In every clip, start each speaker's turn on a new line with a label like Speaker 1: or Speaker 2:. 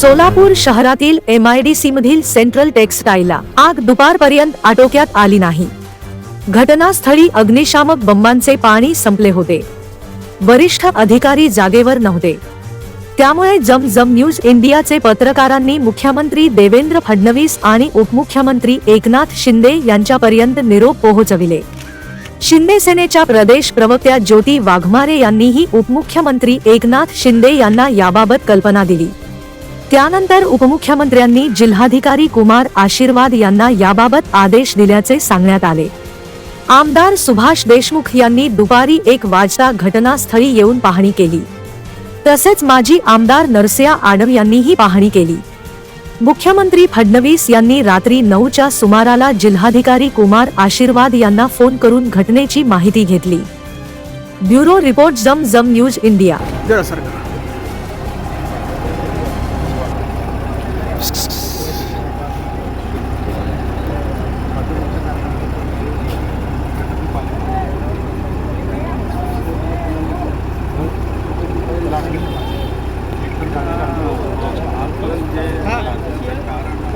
Speaker 1: सोलापूर शहरातील M I D मधील central टेक्सटाईलला आग दुपारपर्यंत आटोक्यात आली नाही. घटनास्थळी अग्निशामक बंबांचे पाणी संपले होते. वरिष्ठ अधिकारी जागेवर नव्हते. त्यामुळे जम जम न्यूज इंडियाचे पत्रकारांनी मुख्यमंत्री देवेंद्र फडणवीस आणि उपमुख्यमंत्री एकनाथ शिंदे यांच्यापर्यंत निरोप पोहोचविले. शिंदे सेनेच्या प्रदेश प्रवक्त्या ज्योती वाघमारे यांनीही उपमुख्यमंत्री एकनाथ शिंदे यांना याबाबत कल्पना दिली. त्यानंतर उपमुख्यमंत्र्यांनी जिल्हाधिकारी कुमार आशीर्वाद यांना याबाबत आदेश दिल्याचे सांगण्यात आले. आमदार सुभाष देशमुख यांनी दुपारी एक वाजता घटनास्थळी येऊन पाहणी केली. तसेच माजी आमदार नरसिया आडम यांनीही पाहणी केली. मुख्यमंत्री फडणवीस यांनी रात्री नऊच्या सुमाराला जिल्हाधिकारी कुमार आशीर्वाद यांना फोन करून घटनेची माहिती घेतली. ब्युरो रिपोर्ट जम जम न्यूज इंडिया.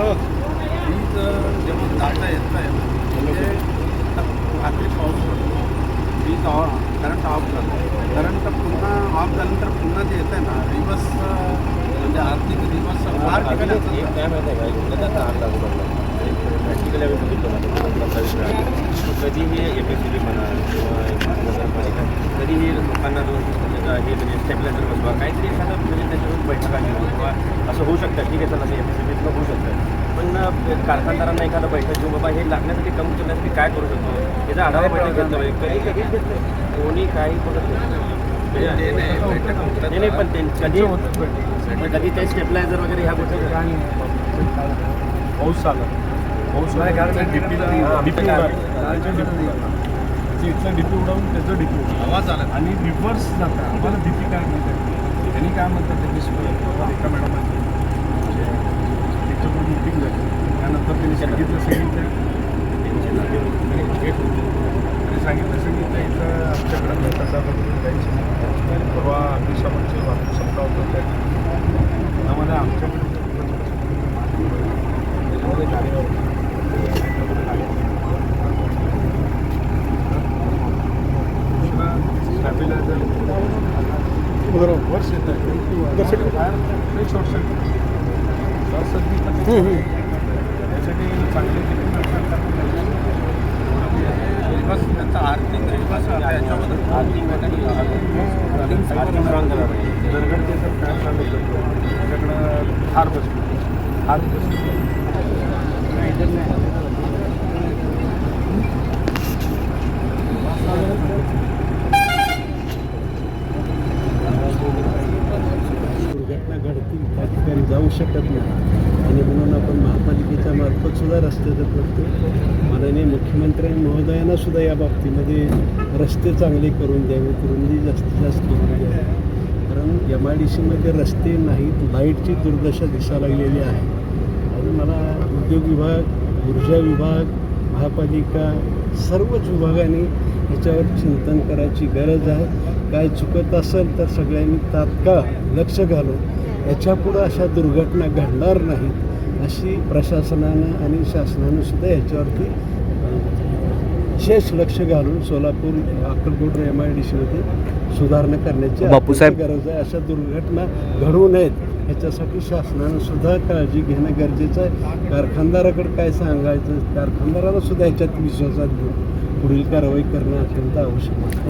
Speaker 2: वीज जेव्हा जाता येत नाही म्हणजे रात्री पाऊस पडतो. वीज ऑफ करंट ऑफ झालं करंट पुन्हा ऑफ झाल्यानंतर पुन्हा जे येत आहे ना रिवर्स म्हणजे आर्थिक रिवर्स फार ठिकाणी.
Speaker 3: एक काय माहिती आहे का? हात. लागू पडला प्रॅक्टिकली आम्ही बघितलं कधीही एम एस सी बी म्हणा किंवा नगरपालिका कधीही लोकांना रोज त्याचा हे म्हणजे स्टेबलायझर बसवा काहीतरी एखादं म्हणजे त्याच्यावर बैठका घेऊ किंवा असं होऊ शकतं. ठीक आहे चला एम एस सी होऊ शकतं. पण कारखानदारांना एखादं बैठक घेऊन बाबा हे लागण्यासाठी कमी करण्यासाठी काय करू शकतो? याचा आढावा बैठक घेतलं पाहिजे. कधी कधीच घेत नाही कोणी काही करत नाही.
Speaker 2: म्हणजे नाही.
Speaker 3: नाही पण कधी कधी ते स्टेबलायझर वगैरे ह्या गोष्टी
Speaker 4: पाऊस पाऊस नाही कारण डीपीला डीपी उडाली इथलं डीपी उडावून त्याचं डीपी
Speaker 2: आवाज आला.
Speaker 4: आणि रिव्हर्स जातं. आम्हाला डीपी काय म्हणतात? त्यांनी काय म्हणतात? त्यांनी एका म्हणजे त्याच्याकडून मिटिंग झाली. त्यानंतर त्यांनी सांगितलं सांगितलं. आणि सांगितलं सांगितलं इथं आमच्याकडं परवा अग्निशामकची वाहतूक संपला होता. त्या वर्ष येत आहे शॉर्ट सर्किट शॉर्ट त्यासाठी चांगली
Speaker 2: बस त्यांचा आर्थिक रिवर्स
Speaker 3: आर्थिक पाहिजे
Speaker 4: दरगडचे काय चालू करतो त्याच्याकडं हार बसतो हार बसतो
Speaker 5: दुर्घटना घडतील त्या ठिकाणी जाऊ शकत नाही. आणि म्हणून आपण महापालिकेच्या मार्फतसुद्धा रस्त्याचं करतो माननीय मुख्यमंत्री महोदयांना सुद्धा या बाबतीमध्ये रस्ते चांगले करून द्यावेत रुंदी जास्तीत जास्त करून द्यावी. कारण एम आय डी सीमध्ये रस्ते नाहीत लाईटची दुर्दशा दिसा लागलेली आहे. आणि मला उद्योग विभाग ऊर्जा विभाग महापालिका सर्वच विभागाने ह्याच्यावर चिंतन करायची गरज आहे. काय चुकत असेल तर सगळ्यांनी तात्काळ लक्ष घालून याच्यापुढं अशा दुर्घटना घडणार नाहीत अशी प्रशासनानं आणि शासनानं सुद्धा ह्याच्यावरती अं, विशेष लक्ष घालून Solapur Akkalkot M I D सीमध्ये सुधारणा करण्याची
Speaker 6: बापूसाहेब-
Speaker 5: गरज आहे. अशा दुर्घटना घडू नयेत. ह्याच्यासाठी शासनानं सुद्धा काळजी घेणं गरजेचं आहे. कारखानदाराकडे काय सांगायचं? कारखानदाराला सुद्धा ह्याच्यात विश्वासात घेऊन पुढील कारवाई करणं अत्यंत आवश्यक आहे.